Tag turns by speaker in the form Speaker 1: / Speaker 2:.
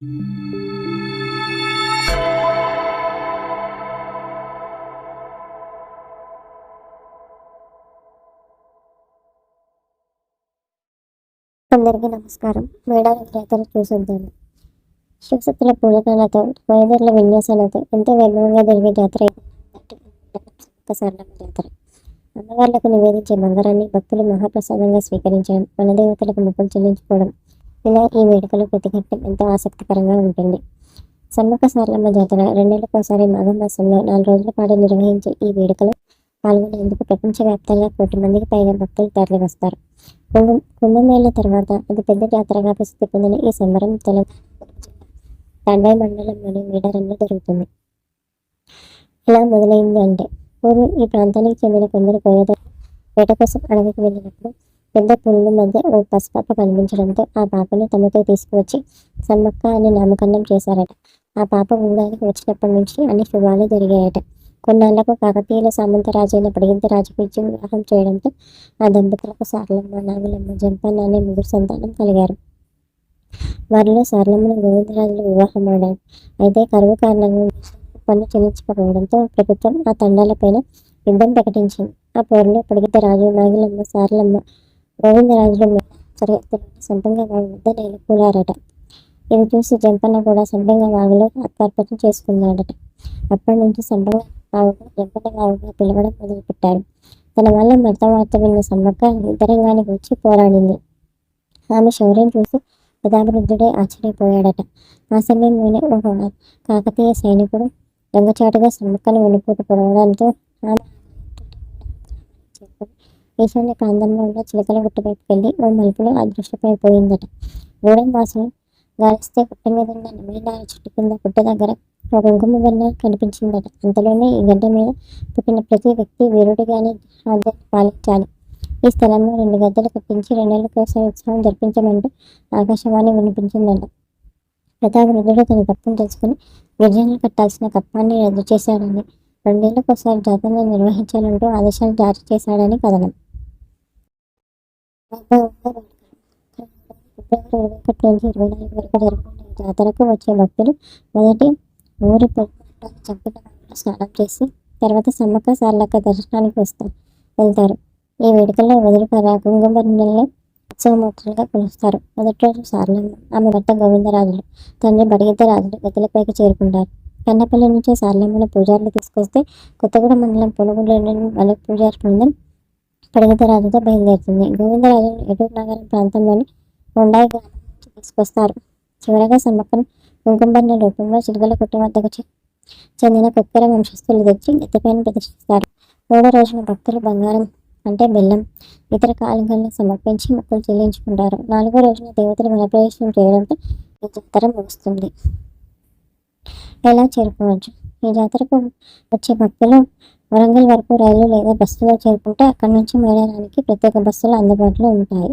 Speaker 1: అందరికీ నమస్కారం. మేడారం జాతర చూసొద్దాము శివశక్తుల పూలకాలతో వైద్యుల విన్యాసాలతో ఎంతో వైభవంగా జరిగే జాతర సరళమ్మ జాతర అమ్మవార్లకు నివేదించే బంగారాన్ని భక్తులు మహాప్రసాదంగా స్వీకరించడం మన దేవతలకు మొక్కలు చెల్లించుకోవడం ఇలా ఈ వేడుకలు ప్రతిఘట్టం ఎంతో ఆసక్తికరంగా ఉంటుంది. సమ్మక్క సారలమ్మ జాతర రెండేళ్ళకోసారి మాఘమాసంలో నాలుగు రోజుల పాటు నిర్వహించే ఈ వేడుకలు పాల్గొనేందుకు ప్రపంచవ్యాప్తంగా కోటి మందికి పైగా భక్తులు తరలివస్తారు. కుంభ కుంభమేళ తర్వాత అది పెద్ద జాతరగా ప్రసిద్ధి పొందిన ఈ సంబరం తెలంగాణ తండాయి మండలంలోని మేడారంలో జరుగుతుంది. ఇలా మొదలైంది అంటే పూర్వం ఈ ప్రాంతానికి చెందిన కొందరు పోయేదారు వేట కోసం అడవికి వెళ్ళినప్పుడు పెద్ద పులుల మధ్య ఓ పసిపాప కనిపించడంతో ఆ పాపను తమతో తీసుకువచ్చి సమ్మక్క అని నామకరణం చేశారట. ఆ పాప ఊడానికి వచ్చినప్పటి నుంచి అన్ని శుభాలు జరిగాయట. కొన్నాళ్ళకు కాకతీయుల సామంతరాజైన పడిగింత రాజుకు ఇచ్చి వివాహం చేయడంతో ఆ దంపతులకు సారలమ్మ నాగులమ్మ జంపన్న అనే ముగ్గురు సంతానం కలిగారు. వారిలో సారలమ్మను గోవిందరాజులు వివాహం ఆడారు. అయితే కరువు కారణంగా పన్ను చెల్లించకపోవడంతో ప్రభుత్వం ఆ తండాలపైన యుద్ధం ప్రకటించింది. ఆ పోరులో పడిగిత రాజు నాగులమ్మ సారలమ్మ గోవిందరాజులు సరిహద్దులో సంపంగా వాగు వద్ద నేలకూలారట ఇది చూసి జంపన్న కూడా సంపంగా వాగులో ఆత్మార్పణ చేసుకున్నాడట అప్పటి నుంచి సంపంగా వాగుగా జంపన్న వాగుగా పిలవడం మొదలుపెట్టారు తన వల్ల భర్త వార్త విన్న సమ్మక్క యుద్ధరంగానికి వచ్చి పోరాడింది ఆమె శౌర్యం చూసి ప్రతాపరుద్రుడే ఆశ్చర్యపోయాడట ఆ సమయంలోనే ఒక కాకతీయ సైనికుడు దొంగచాటుగా సమ్మక్కను వెనుకూట పొడవడంతో ఆమె చేరుకుని ఈశాన్య ప్రాంతంలో ఉన్న చిలకల గుట్ట వైపుకి వెళ్ళి ఓ మలుపులో అదృష్టమైపోయిందట గూడెం వాసన గాలిస్తే గుట్ట మీద ఉన్న నిమిడాల చెట్టు కింద గుట్ట దగ్గర ఒక కుంకుమ వెన్న కనిపించిందట. అంతలోనే ఈ గడ్డ మీద పుట్టిన ప్రతి వ్యక్తి వీరుడిగానే ఆధ్యాత్మ పాలించాలి. ఈ స్థలంలో రెండు గద్దలు కట్టించి రెండేళ్ళకోసారి ఉత్సవం జరిపించమంటూ ఆకాశవాణి వినిపించిందంట. ప్రతాపరుద్రుడు తన తప్పును తెలుసుకుని గిరిజనులు కట్టాల్సిన కప్పాన్ని రద్దు చేశాడని రెండేళ్ళకోసారి జాతరను నిర్వహించాలంటూ ఆదేశాలు జారీ చేశాడని కథనం. ఫిబ్రవరి ఇరవై ఒకటి నుంచి ఇరవై నాలుగు వరకు జాతరకు వచ్చే భక్తులు మొదటి ఊరి పొద్దుటాన్ని చంపిన స్నానం చేసి తర్వాత సమ్మక్క సార్లక్క దర్శనానికి వస్తారు వెళ్తారు. ఈ వేడుకల్లో వదిలిపర కుంకుమలో ఉత్సవమూర్తులుగా కొలుస్తారు. మొదటి రోజు సార్లమ్మ ఆమె భర్త గోవిందరాజులు. తండ్రి బడిగిద్దరాజులు గదిలపైకి చేరుకుంటారు. కన్నపల్లి నుంచి సార్లమ్మను పూజారులు తీసుకొస్తే కొత్తగూడెం మండలం పొనుగులోని బల పూజారి బృందం పడిగిద్దరాజుతో బయలుదేరుతుంది. గోవిందరాజును ఎటూరు నగరం ప్రాంతంలోని కొండాయి గ్రామం నుంచి తీసుకొస్తారు. చివరగా సమ్మక్కను కుంకుమబర్ణ రూపంలో చిలుకల కుటుంబ వద్దకు చె- చెందిన కుక్కర వంశస్థులు తెచ్చి ఎత్తపైన ప్రతిష్ఠిస్తారు. మూడో రోజున భక్తులు బంగారం అంటే బెల్లం ఇతర కానుకలను సమర్పించి మొక్కులు చెల్లించుకుంటారు. నాలుగో రోజున దేవతలు వనప్రవేశం చేయడంతో ఈ జాతర ముగుస్తుంది. ఎలా చేరుకోవచ్చు? ఈ జాతరకు వచ్చే భక్తులు వరంగల్ వరకు రైలు లేదా బస్సులో చేరుకుంటే అక్కడి నుంచి మేడారానికి ప్రత్యేక బస్సులు అందుబాటులో ఉంటాయి.